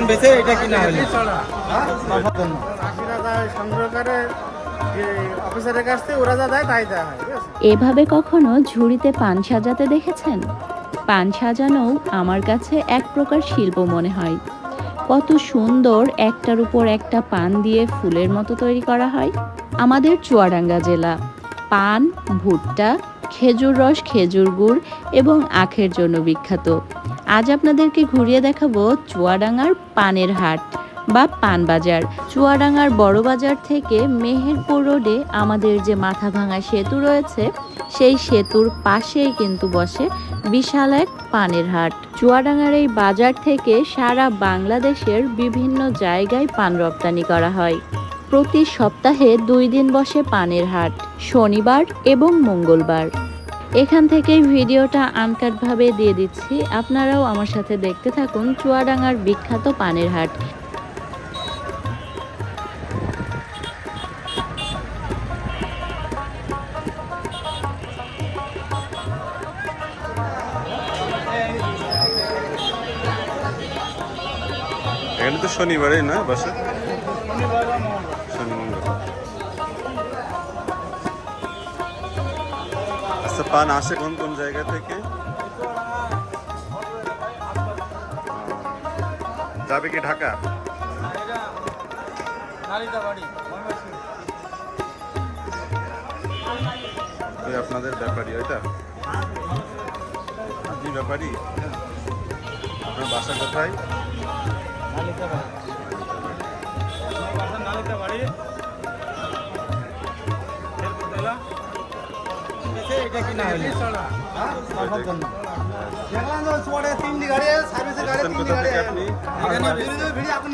বেচে এটা এভাবে কখনো ঝুড়িতে পান সাজাতে দেখেছেন? পান সাজানো আমার কাছে এক প্রকার শিল্প মনে হয়। কত সুন্দর একটার উপর একটা পান দিয়ে ফুলের মতো তৈরি করা হয়। আমাদের চুয়াডাঙ্গা জেলা। পান, ভুট্টা, খেজুর রস, খেজুর গুড় এবং আখের জন্য বিখ্যাত। আজ আপনাদেরকে ঘুরিয়ে দেখাবো চুয়াডাঙ্গার পানের হাট বা পান বাজার। চুয়াডাঙ্গার বড় বাজার থেকে মেহেরপুর রোডে আমাদের যে মাথা ভাঙা সেতু রয়েছে, সেই সেতুর পাশেই কিন্তু বসে বিশাল এক পানের হাট। চুয়াডাঙ্গার এই বাজার থেকে সারা বাংলাদেশের বিভিন্ন জায়গায় পান রপ্তানি করা হয়। প্রতি সপ্তাহে দুই দিন বসে পানের হাট, শনিবার এবং মঙ্গলবার। এখান থেকেই ভিডিওটা আনকাটভাবে দিয়ে দিচ্ছি। আপনারাও আমার সাথে দেখতে থাকুন চুয়াডাঙ্গার বিখ্যাত পানের হাট। শনিবারে না, বাসা? আচ্ছা পান আসে কোন কোন জায়গা থেকে? যাবে কি ঢাকা? ওই আপনাদের ব্যাপারী ওইটা ব্যাপারী আপনার বাসা কোথায়? এটা কিনা আছে সার্ভিসের গাড়ি আপনি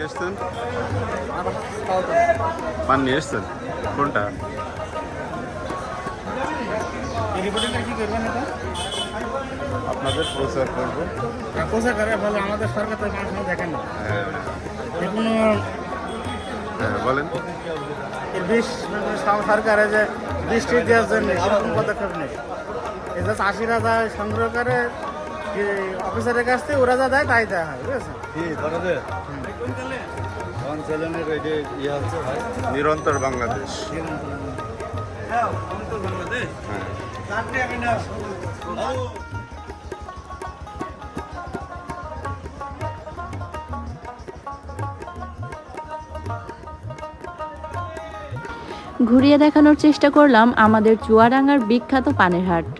থেকে এসছেন পান নিয়ে এসছেন কোনটা? এই রিপোর্টিংটা কি করবেন এটা? আপনাদের প্রচার করব। কোথা করে বলে আমাদের সরকার তো মানুষ দেখেন না। হ্যাঁ। হ্যাঁ বলেন। বিষ সরকারে যে বৃষ্টি দেওয়ার জন্য এরকম পদক্ষেপ নেই। এই যে চাষিরা যা সংগ্রহ করে অফিসারের কাছ থেকে ওরা যা দেয় তাই দেওয়া হয় বুঝেছেন? নিরন্তর বাংলাদেশ। ঘুরিয়ে দেখানোর চেষ্টা করলাম আমাদের চুয়াডাঙ্গার বিখ্যাত পানের হাট।